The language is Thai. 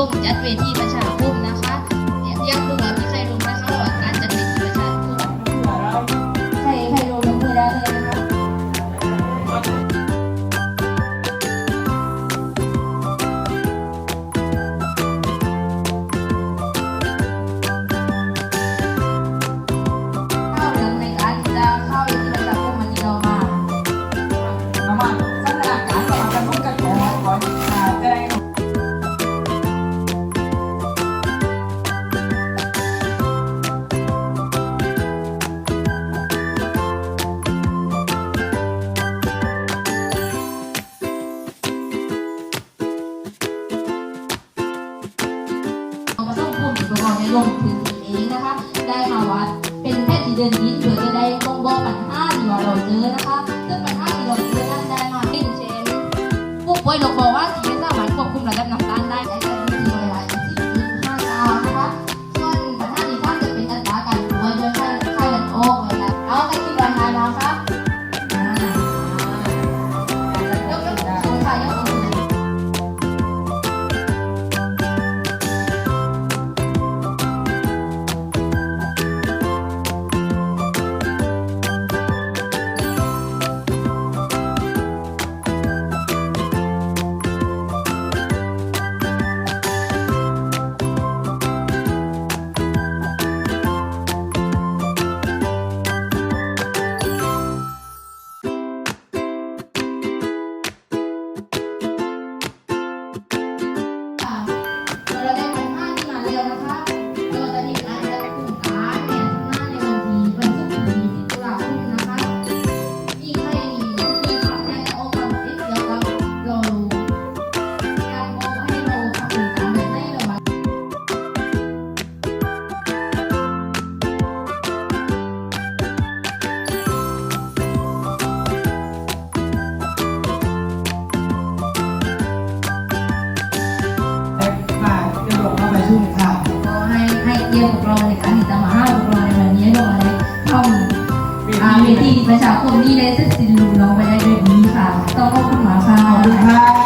ลุ่มยัดเวทีประชาคมนะคะยังเหลือ ลงพื้ตีเองนะคะ ได้มาวัดเป็นแพทย์ดีเดินยิ้เพื่อจะได้บ่งบอกปัญหาที่ว่าเราเจอนะคะ ซึ่งปัญหาที่เราเจอนั้นได้มาเป็นเช่นผู้ป่วยหลงบอกว่า อาเวทีประชาคมนี่ได้เสร็จสิ้นลงไปได้ด้วยดีค่ะต้องขอบคุณมากค่ะขอบคุณค่ะ